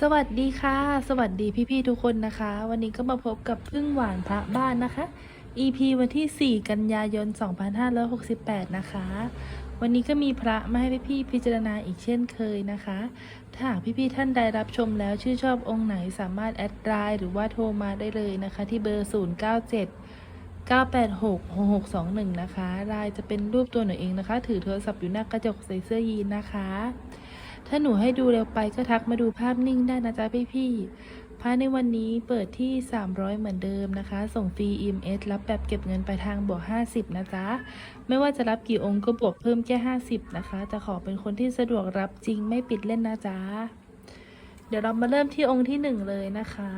สวัสดีค่ะ สวัสดีพี่ๆทุกคนนะคะ วันนี้ก็มาพบกับพึ่งหวานพระบ้านนะคะ EP วันที่ 4 กันยายน 2568 นะคะ วันนี้ก็มีพระมาให้พี่ๆพิจารณาอีกเช่นเคยนะคะ ถ้าหากพี่ๆท่านใดรับชมแล้วชื่นชอบองค์ไหนสามารถแอดไลน์หรือว่าโทรมาได้เลยนะคะ ที่เบอร์ 097 986 6621 นะคะลายจะเป็นรูปตัวหนูเองนะคะ ถือโทรศัพท์อยู่หน้ากระจกใส่เสื้อยีนนะคะ ถ้าหนูให้ดูเร็วไปก็ทักมาดูภาพนิ่งได้นะจ๊ะพี่ๆพระในวันนี้เปิดที่ 300 เหมือนเดิมนะคะ ส่งฟรี EMS รับแบบเก็บเงินไปทางบวก 50 นะจ๊ะ ไม่ว่าจะรับกี่องค์ก็บวกเพิ่มแค่ 50 นะคะจะขอเป็นคนที่สะดวกรับจริงไม่ปิดเล่นนะจ๊ะ เดี๋ยวเรามาเริ่มที่องค์ที่ 1 เลยนะคะ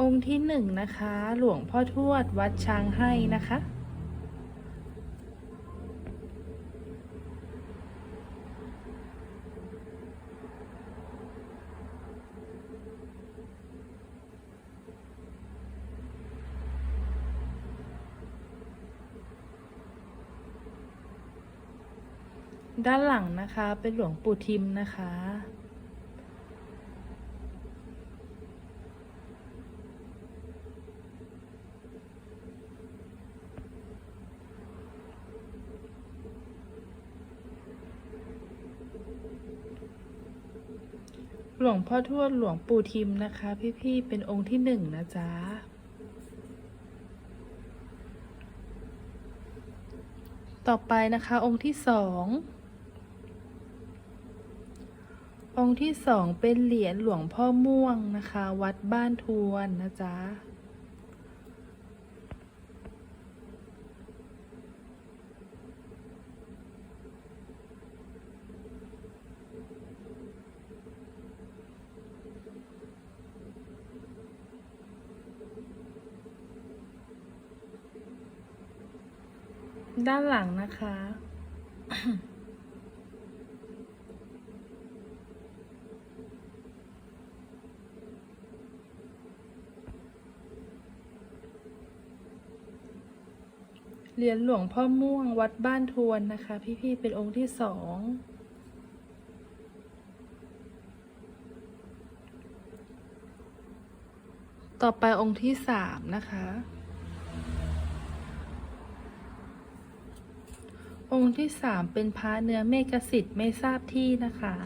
องค์ที่หนึ่งนะคะ หลวงพ่อทวดวัดช้างให้นะคะ ด้านหลังนะคะเป็นหลวงปู่ทิมนะคะ หลวงพ่อทวดหลวงปู่ทิมนะคะ พี่ๆ เป็นองค์ที่หนึ่งนะจ๊ะ ต่อไปนะคะองค์ที่สอง องค์ที่สองเป็นเหรียญหลวงพ่อม่วงนะคะ วัดบ้านทวนนะจ๊ะ ด้านหลังนะคะ เหรียญหลวงพ่อม่วงวัดบ้านทวนนะคะ พี่ๆเป็นองค์ที่สองต่อไปองค์ที่สามนะคะ องค์ที่สามเป็นพระเนื้อเมกสิทธิ์ไม่ทราบที่นะคะ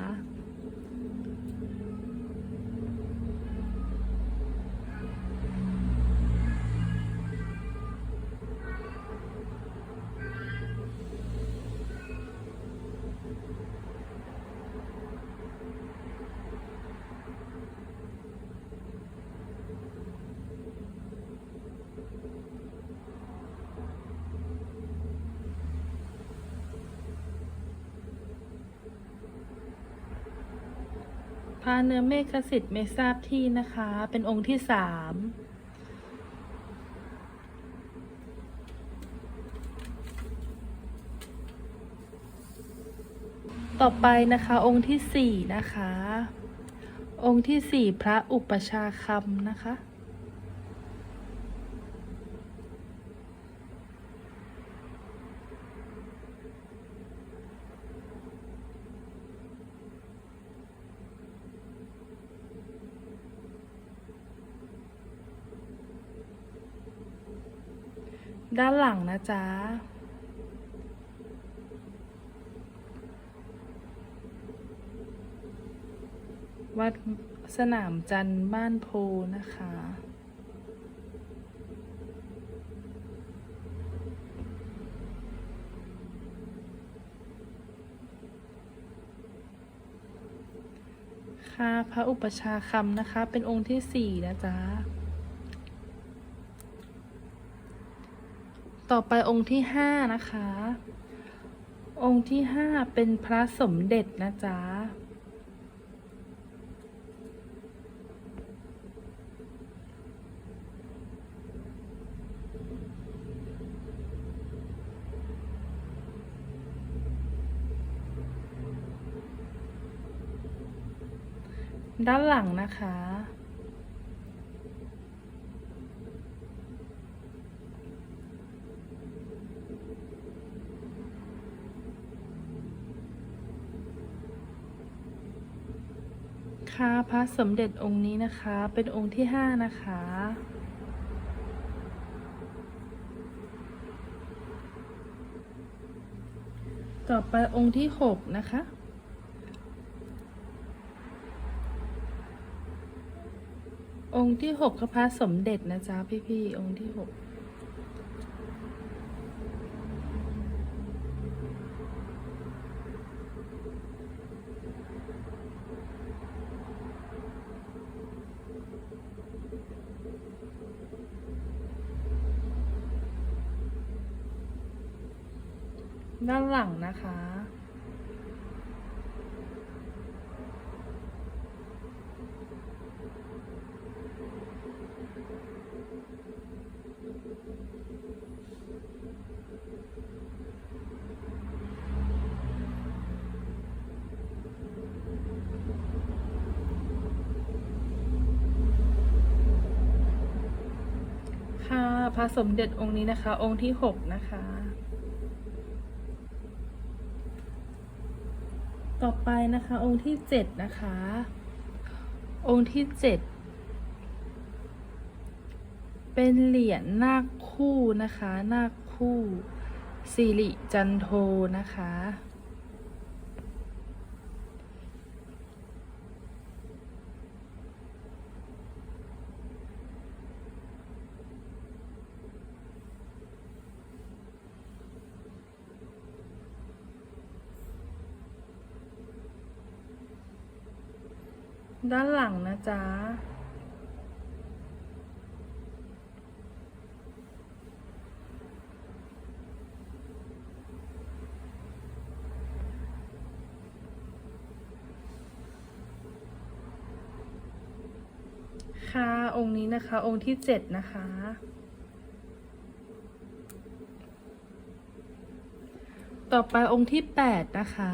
ระเนื้อเมฆสิทธิ์ไม่ทราบที่นะคะ เป็นองค์ที่สามต่อไปนะคะองค์ที่สี่นะคะ องค์ที่สี่พระอุปชาคำนะคะ ด้านหลังนะจ๊ะวัดสนามจันทร์บ้านโพนะคะ ค่ะพระอุปชาคำนะคะ เป็นองค์ที่สี่นะจ๊ะ ต่อไปองค์ที่ห้านะคะ องค์ที่ห้าเป็นพระสมเด็จนะจ๊ะด้านหลังนะคะ คะพระสมเด็จองค์นี้นะคะ เป็นองค์ที่ห้านะคะ ต่อไปองค์ที่หกนะคะ องค์ที่หกก็พระสมเด็จนะจ๊ะพี่ๆองค์ที่หก ด้านหลังนะคะ ค่ะพระสมเด็จองค์นี้นะคะ องค์ที่หกนะคะ ต่อไปนะคะ องค์ที่เจ็ดนะคะ องค์ที่เจ็ดเป็นเหรียญนาคคู่นะคะ นาคคู่สิริจันโทนะคะ ด้านหลังนะจ๊ะ ค่ะองค์นี้นะคะ องค์ที่เจ็ดนะคะ ต่อไปองค์ที่แปดนะคะ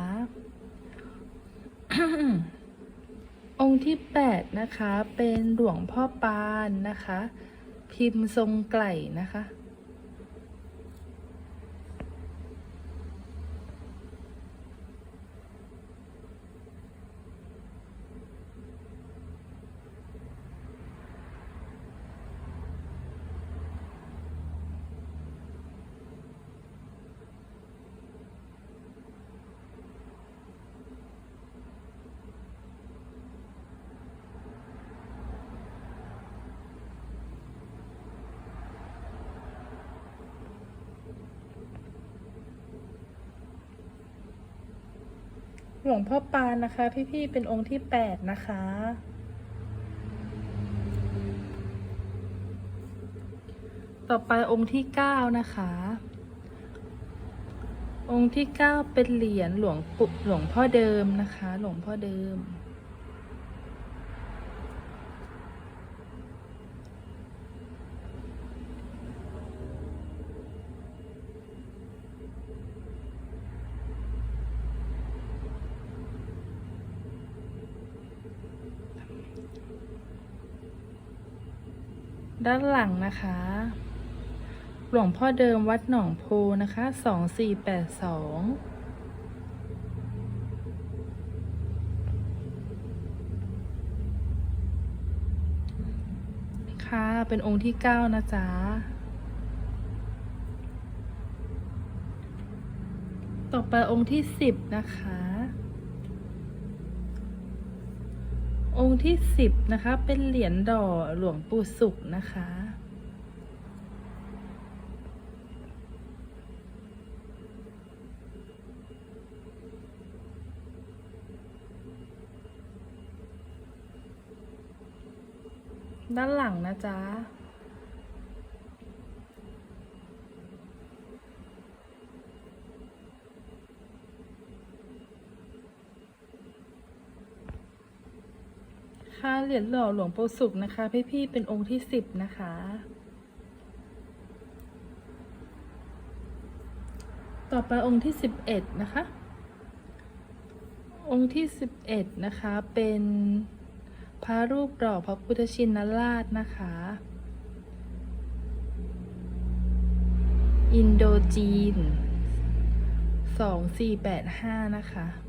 องค์ ที่แปดนะคะ เป็นหลวงพ่อปานนะคะ พิมพ์ทรงไก่นะคะ หลวงพ่อปานนะคะ พี่ๆเป็นองค์ที่แปดนะคะ ต่อไปองค์ที่เก้านะคะ องค์ที่เก้าเป็นเหรียญหลวงปุหลวงพ่อเดิมนะคะ หลวงพ่อเดิม ด้านหลังนะคะ หลวงพ่อเดิมวัดหนองโพนะคะสองสี่แปดสองค่ะ เป็นองค์ที่เก้านะจ๊ะต่อไปองค์ที่สิบนะคะ องค์ที่สิบนะคะ เป็นเหรียญดอหลวงปู่สุขนะคะ ด้านหลังนะจ๊ะ เหรียญหล่อหลวงปู่สุขนะคะพี่พี่ ๆ เป็นองค์ที่สิบนะคะ ต่อไปองค์ที่สิบเอ็ดนะคะ องค์ที่สิบเอ็ดนะคะเป็นพระรูปหล่อพระพุทธชินราชนะคะ อินโดจีนสองสี่แปดห้านะคะ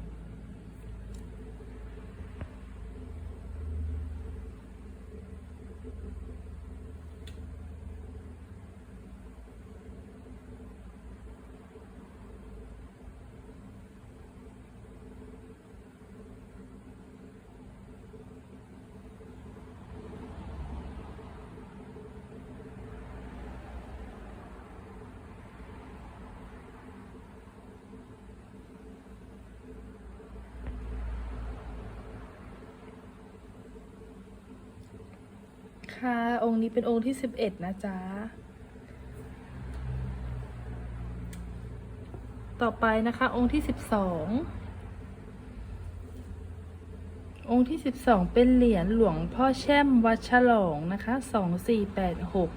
ค่ะ องค์นี้เป็นองค์ที่สิบเอ็ดนะจ๊ะ ต่อไปนะคะ องค์ที่สิบสอง องค์ที่สิบสองเป็นเหรียญหลวงพ่อแช่มวัดฉลองนะคะสองสี่แปดหก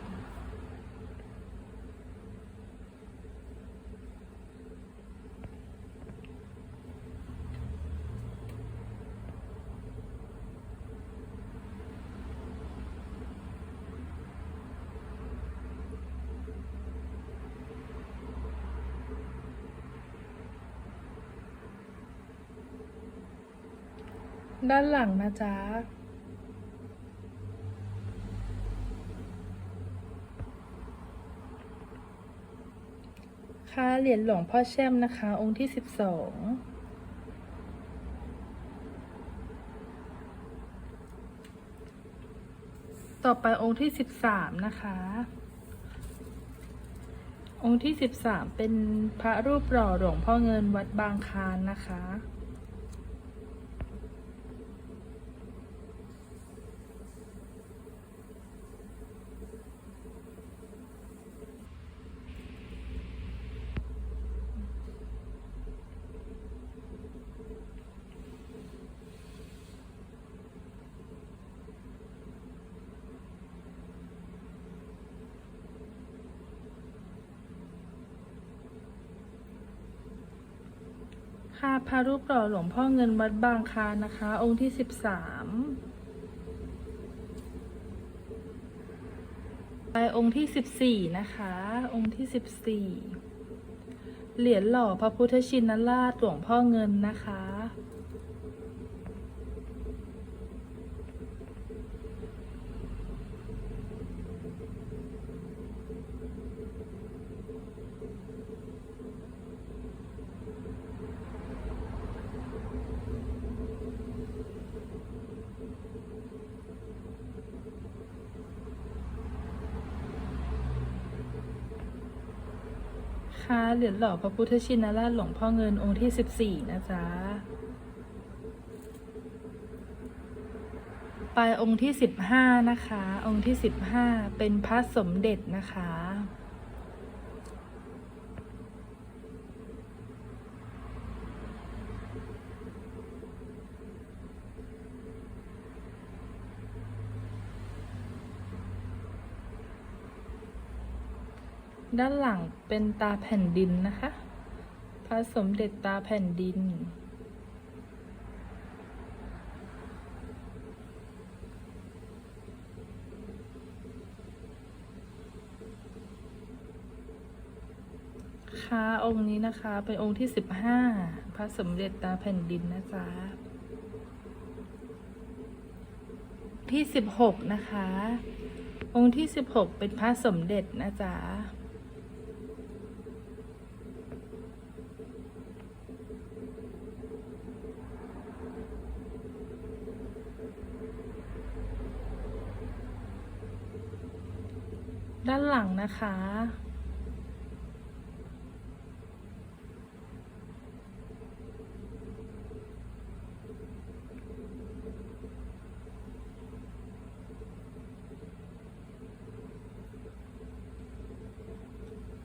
ด้านหลังนะจ๊ะ ค่ะเหรียญหลวงพ่อแช่มนะคะ องค์ที่สิบสองต่อไปองค์ที่สิบสามนะคะ องค์ที่สิบสามเป็นพระรูปหล่อหลวงพ่อเงินวัดบางคานนะคะ ค่ะพระรูปหล่อหลวงพ่อเงินวัดบางคานะคะ องค์ที่สิบสามไปองค์ที่สิบสี่นะคะ องค์ที่สิบสี่เหรียญหล่อพระพุทธชินราชหลวงพ่อเงินนะคะ ค่ะ เหรียญหล่อพระพุทธชินราชหลวงพ่อเงินองค์ที่สิบสี่นะจ๊ะไปองค์ที่สิบห้านะคะ องค์ที่สิบห้าเป็นพระสมเด็จนะคะ ด้านหลังเป็นตาแผ่นดินนะคะ พระสมเด็จตาแผ่นดิน ค่ะองค์นี้นะคะ เป็นองค์ที่สิบห้าพระสมเด็จตาแผ่นดินนะจ๊ะที่สิบหกนะคะองค์ที่สิบหกเป็นพระสมเด็จนะจ๊ะ ด้านหลังนะคะ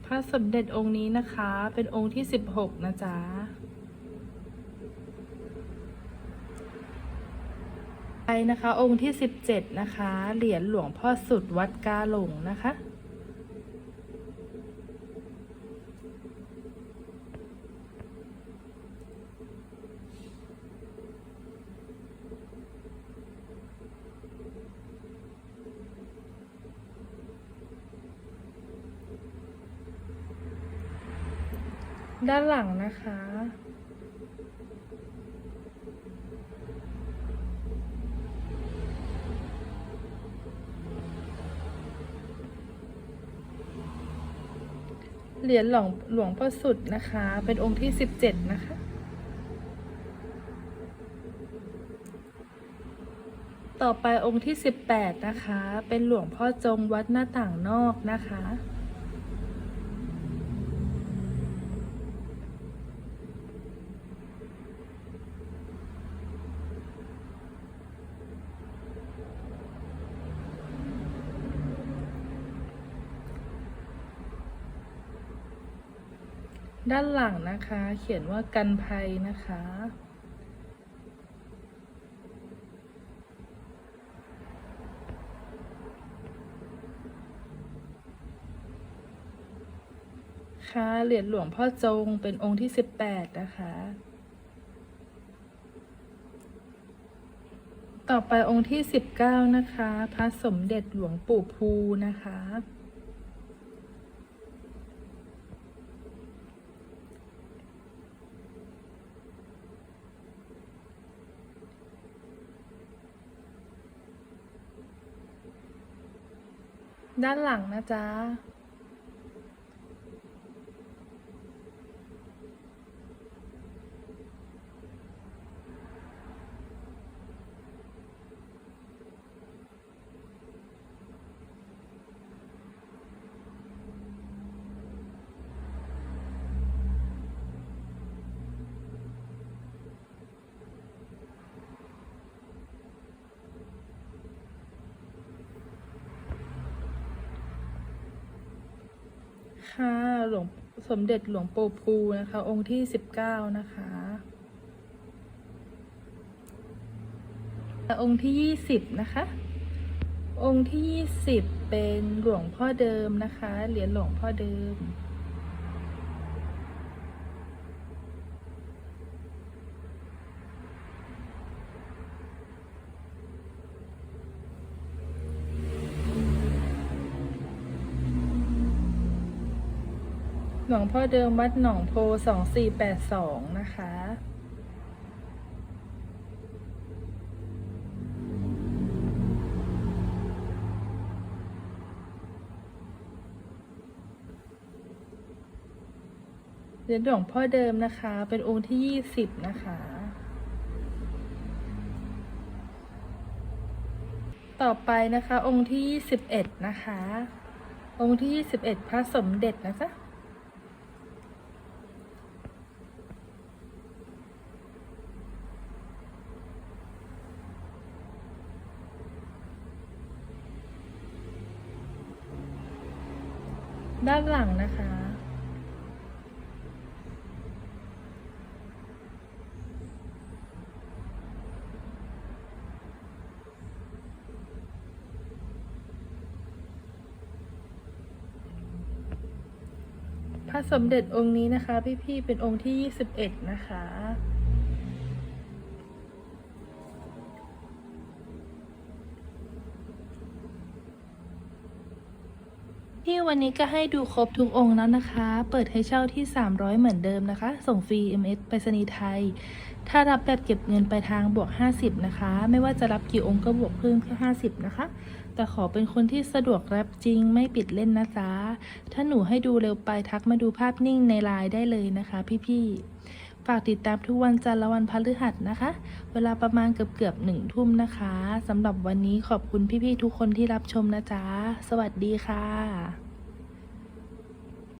พระสมเด็จองค์นี้นะคะ เป็นองค์ที่สิบหกนะจ๊ะไปนะคะองค์ที่สิบเจ็ดนะคะ เหรียญหลวงพ่อสุดวัดกาหลงนะคะ ด้านหลังนะคะ เหรียญหลวงหลวงพ่อสุดนะคะ เป็นองค์ที่สิบเจ็ดนะคะต่อไปองค์ที่สิบแปดนะคะ เป็นหลวงพ่อจงวัดหน้าต่างนอกนะคะ ด้านหลังนะคะ เขียนว่ากันภัยนะคะ ค่ะ เหรียญหลวงพ่อจงเป็นองค์ที่สิบแปดนะคะ ต่อไปองค์ที่สิบเก้านะคะ พระสมเด็จหลวงปู่ภูนะคะ ด้านหลังนะจ๊ะ ค่ะ หลวงสมเด็จหลวงปู่ภูนะคะ องค์ที่สิบเก้านะคะและองค์ที่ยี่สิบนะคะ องค์ที่ยี่สิบเป็นหลวงพ่อเดิมนะคะ เหรียญหลวงพ่อเดิม หลวงพ่อเดิมวัดหนองโพสองสี่แปดสองนะคะเรียญหลวงพ่อเดิมนะคะ เป็นองค์ที่ยี่สิบนะคะต่อไปนะคะ องค์ที่ยี่สิบเอ็ดนะคะ องค์ที่ยี่สิบเอ็ดพระสมเด็จนะจ๊ะ ด้านหลังนะคะ พระสมเด็จองค์นี้นะคะ พี่ๆเป็นองค์ที่ 21 นะคะ ที่วันนี้ก็ให้ดูครบทุกองค์แล้วนะคะ เปิดให้เช่าที่ 300 เหมือนเดิมนะคะ ส่งฟรี MS ไปรษณีย์ไทย ถ้ารับแบบเก็บเงินไปทางบวก 50 นะคะ ไม่ว่าจะรับกี่องค์ก็บวกเพิ่มแค่50 นะคะ แต่ขอเป็นคนที่สะดวกรับจริงไม่ปิดเล่นนะจ๊ะ ถ้าหนูให้ดูเร็วไปทักมาดูภาพนิ่งในไลน์ได้เลยนะคะ พี่ๆ ฝากติดตามทุกวันจันทร์และวันพฤหัสนะคะ เวลาประมาณเกือบเกือบหนึ่งทุ่มนะคะสำหรับวันนี้ขอบคุณพี่ๆทุกคนที่รับชมนะจ๊ะ สวัสดีค่ะ